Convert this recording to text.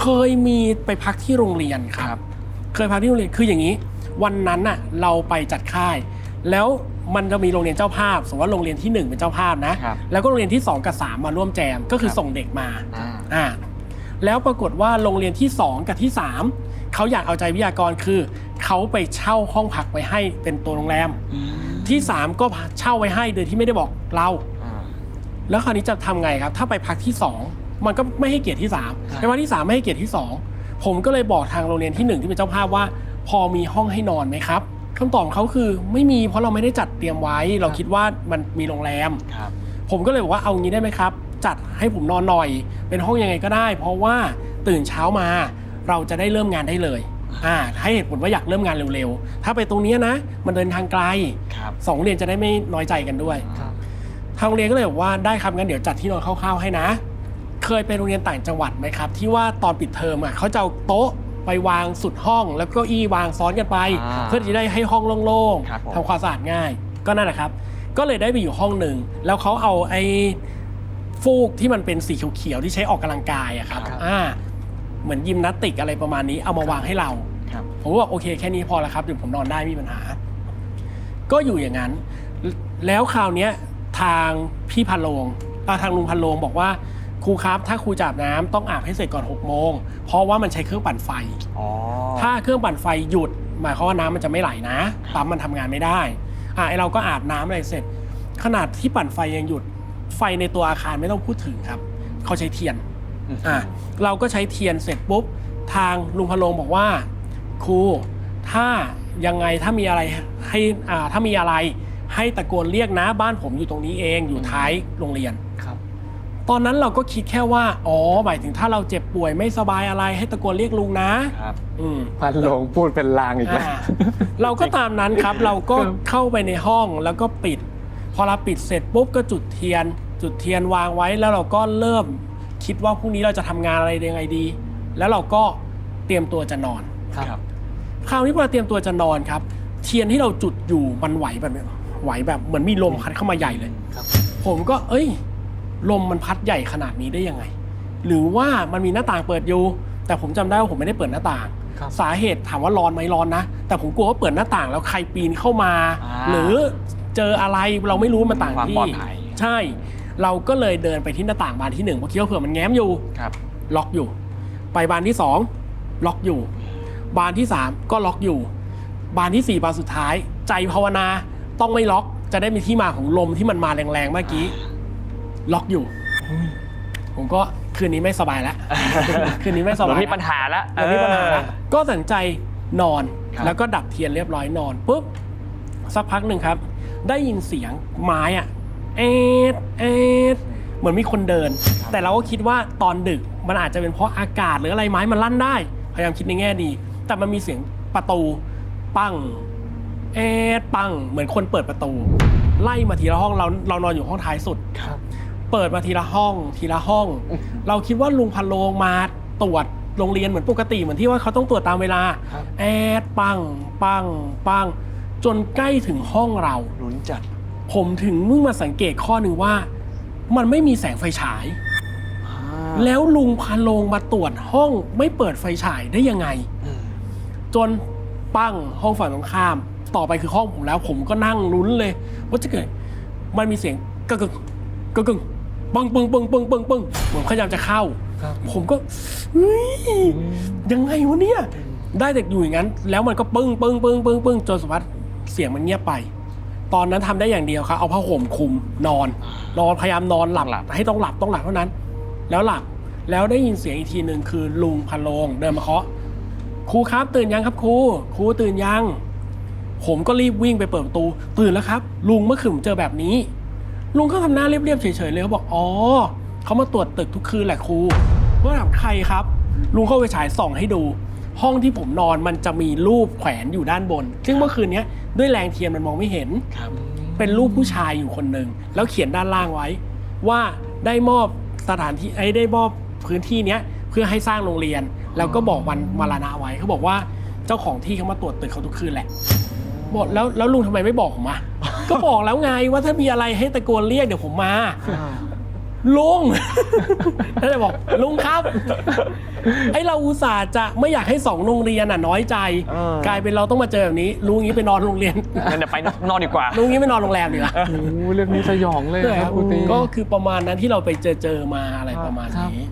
เคยมีไปพักที่โรงเรียนครับ เคยพักที่โรงเรียนคืออย่างนี้ วันนั้นน่ะเราไปจัดค่าย แล้วมันจะมีโรงเรียนเจ้าภาพ สมมติว่าโรงเรียนที่หนึ่งเป็นเจ้าภาพนะ ครับแล้วก็โรงเรียนที่สองกับสามมาร่วมแจมก็คือครับ ส่งเด็กมา อ่า อ่าแล้วปรากฏว่าโรงเรียนที่ 2 กับที่ 3 เขาอยากเอาใจวิทยากรคือ เขาไปเช่าห้องพักไว้ให้เป็นตัวโรงแรม ที่ 3 ก็เช่าไว้ให้โดยที่ไม่ได้บอกเรา อ่าแล้วคราวนี้จะทำไงครับ ถ้าไปพักที่ 2 มันก็ไม่ให้เกียรติที่3ครับไปพักที่3ไม่ให้เกียรติที่2ผมก็เลยบอกทางโรงเรียนที่1ที่เป็นเจ้าภาพว่า พอมีห้องให้นอนไหมครับคำตอบของเขาคือไม่มีเพราะเราไม่ได้จัดเตรียมไว้ เราคิดว่ามันมีโรงแรมครับผมก็เลยบอกว่าเอางี้ได้ไหมครับ จัดให้ผมนอนหน่อย เป็นห้องยังไงก็ได้ เพราะว่าตื่นเช้ามา เราจะได้เริ่มงานได้เลยอ่าให้เหตุผลว่าอยากเริ่มงานเร็วๆ ถ้าไปตรงเนี้ยนะ มันเดินทางไกลครับสองโรงเรียนจะได้ไม่น้อยใจกันด้วยครับทางโรงเรียนก็เลยบอกว่าได้ครับงั้นเดี๋ยวจัดที่นอนคร่าวๆให้นะ เคยไปโรงเรียนต่างจังหวัดไหมครับ ที่ว่าตอนปิดเทอมอะเขาจะเอาโต๊ะไปวางสุดห้อง แล้วก็เก้าอี้วางซ้อนกันไป อ่าเพื่อที่จะได้ให้ห้องโล่งครับผม ๆทำความสะอาดง่าย ก็นั่นแหละครับ ก็เลยได้ไปอยู่ห้องหนึ่งแล้วเขาเอาไอ้ฟูกที่มันเป็นสีเขียวๆที่ใช้ออกกำลังกายอะครับครับ อ่าเหมือนยิมนาสติกอะไรประมาณนี้เอามาวางให้เรา ครับ ผมก็บอกโอเคแค่นี้พอแล้วครับเดี๋ยวผมนอนได้ไม่มีปัญหา ก็อยู่อย่างนั้น แล้วคราวเนี้ยทางพี่พันโลงอ่าทางลุงพันโลงบอกว่า ครูครับ ถ้าครูจะอาบน้ำต้องอาบให้เสร็จก่อน6กโมง เพราะว่ามันใช้เครื่องปั่นไฟ อ๋อถ้าเครื่องปั่นไฟหยุด หมายความว่าน้ำมันจะไม่ไหลนะปั๊มมันทำงานไม่ได้อะไอเราก็อาบน้ำอะไรเสร็จ ขนาดที่ปั่นไฟยังหยุด ไฟในตัวอาคารไม่ต้องพูดถึงครับเขาใช้เทียนอะเราก็ใช้เทียนเสร็จปุ๊บ ทางลุงพะโลงบอกว่า ครู ถ้ายังไงถ้ามีอะไรให้อ่าถ้ามีอะไรให้ตะโกนเรียกนะบ้านผมอยู่ตรงนี้เองอยู่ท้ายโรงเรียนครับ ตอนนั้นเราก็คิดแค่ว่า อ๋อ หมายถึงถ้าเราเจ็บป่วยไม่สบายอะไรให้ตะโกนเรียกลุงนะ ครับ อืม พันหลงพูดเป็นลางอีกแล้ว อ่าเราก็ตามนั้นครับ เราก็ครับเข้าไปในห้องแล้วก็ปิด พอเราปิดเสร็จปุ๊บก็จุดเทียน จุดเทียนวางไว้แล้วเราก็เริ่มคิดว่าพรุ่งนี้เราจะทำงานอะไรยังไงดี แล้วเราก็เตรียมตัวจะนอน ครับ คราวนี้พอเราเตรียมตัวจะนอนครับ เทียนที่เราจุดอยู่มันไหวแบบเนี้ยไหวแบบเหมือนมีลมพัดเข้ามาใหญ่เลย ครับ ผมก็เอ้ย ลมมันพัดใหญ่ขนาดนี้ได้ยังไง หรือว่ามันมีหน้าต่างเปิดอยู่ แต่ผมจำได้ว่าผมไม่ได้เปิดหน้าต่าง ครับสาเหตุถามว่าร้อนไหมร้อนนะ แต่ผมกลัวว่าเปิดหน้าต่างแล้วใครปีนเข้ามา อ่า หรือเจออะไรเราไม่รู้มันต่างความที่ ปลอดภัยใช่ เราก็เลยเดินไปที่หน้าต่างบานที่หนึ่งเพราะคิดว่าเผื่อมันแง้มอยู่ ครับ ล็อกอยู่ ไปบานที่สองล็อกอยู่ บานที่สามก็ล็อกอยู่ บานที่สี่บานสุดท้าย ใจภาวนาต้องไม่ล็อก จะได้มีที่มาของลมที่มันมาแรงๆเมื่อกี้ ล็อกอยู่ ผมก็คืนนี้ไม่สบายแล้ว คืนนี้ไม่สเราบายมีปัญหาแล้วแล้วมีปัญหาแล้วก็ตัดสินใจนอนครับ แล้วก็ดับเทียนเรียบร้อยนอนปุ๊บสักพักหนึ่งครับ ได้ยินเสียงไม้อะเอ็ดเอ็ดเหมือนมีคนเดิน แต่เราก็คิดว่าตอนดึกมันอาจจะเป็นเพราะอากาศหรืออะไรไม้มันลั่นได้ พยายามคิดในแง่ดี แต่มันมีเสียงประตูปังเอ็ดปังเหมือนคนเปิดประตู ไล่มาทีละห้องเราเรานอนอยู่ห้องท้ายสุด ครับ เปิดมาทีละห้อง ทีละห้อง เราคิดว่าลุงพันโลงมาตรวจโรงเรียนเหมือนปกติเหมือนที่ว่าเขาต้องตรวจตามเวลา ครับ แอดปังปังปัง จนใกล้ถึงห้องเราลุ้นจัด ผมถึงมึงมาสังเกตข้อหนึ่งว่า มันไม่มีแสงไฟฉาย แล้วลุงพันโลงมาตรวจห้องไม่เปิดไฟฉายได้ยังไงอืมจนปังห้องฝั่งตรงข้าม ต่อไปคือห้องผมแล้ว ผมก็นั่งลุ้นเลย ว่าจะเกิด มันมีเสียงกึกกึกกึกกึก ปึ้งปึ้งปึ้งปึ้งปึ้งปึ้งผมพยายามจะเข้า ครับผมก็เฮ้ยยังไงวะเนี่ย ได้แต่อยู่อย่างนั้น แล้วมันก็ปึ้งปึ้งปึ้งปึ้งปึ้งจนสุดท้ายเสียงมันเงียบไป ตอนนั้นทำได้อย่างเดียวครับ เอาผ้าห่มคลุมนอน นอนพยายามนอนหลับหลับ ให้ต้องหลับต้องหลับเท่านั้น แล้วหลับแล้วได้ยินเสียงอีกทีหนึ่งคือลุงพันโลงเดินมาเคาะครูครับตื่นยังครับครูครูตื่นยัง ผมก็รีบวิ่งไปเปิดประตู ตื่นแล้วครับ ลุงเมื่อคืนผมเจอแบบนี้ ลุงเขาทำหน้าเรียบๆเฉยๆเลยเขาบอกอ๋อเขามาตรวจตึกทุกคืนแหละครูว่าถามใครครับ ลุงเข้าไปฉายส่องให้ดู ห้องที่ผมนอนมันจะมีรูปแขวนอยู่ด้านบน ซึ่งเมื่อคืนเนี้ยด้วยแรงเทียนมันมองไม่เห็น ครับเป็นรูปผู้ชายอยู่คนหนึ่งแล้วเขียนด้านล่างไว้ ว่าได้มอบสถานที่ไอ้ยได้มอบพื้นที่เนี้ยเพื่อให้สร้างโรงเรียน แล้วก็บอกวันมรณะไว้เขาบอกว่าเจ้าของที่เขามาตรวจตึกเขาทุกคืนแหละบอกแล้วแล้วลุงทำไมไม่บอกผมอะ ก็บอกแล้วไงว่าถ้ามีอะไรให้ตะโกนเรียกเดี๋ยวผมมา ลุงแล้วเลยบอกลุงครับ ไอเราอุตส่าห์จะไม่อยากให้สองโรงเรียนอะน้อยใจ เออ กลายเป็นเราต้องมาเจอแบบนี้ลุงงี้ไปนอนโรงเรียน งั้นเดี๋ยวไปนอนดีกว่า ลุงงี้ไปนอนโรงแรมดีกว่า โอ้โหเรื่องนี้สยองเลยใช่คครัรับบครูตี ก็คือประมาณนั้นที่เราไปเจอเจอมาอะไรประมาณครับนี้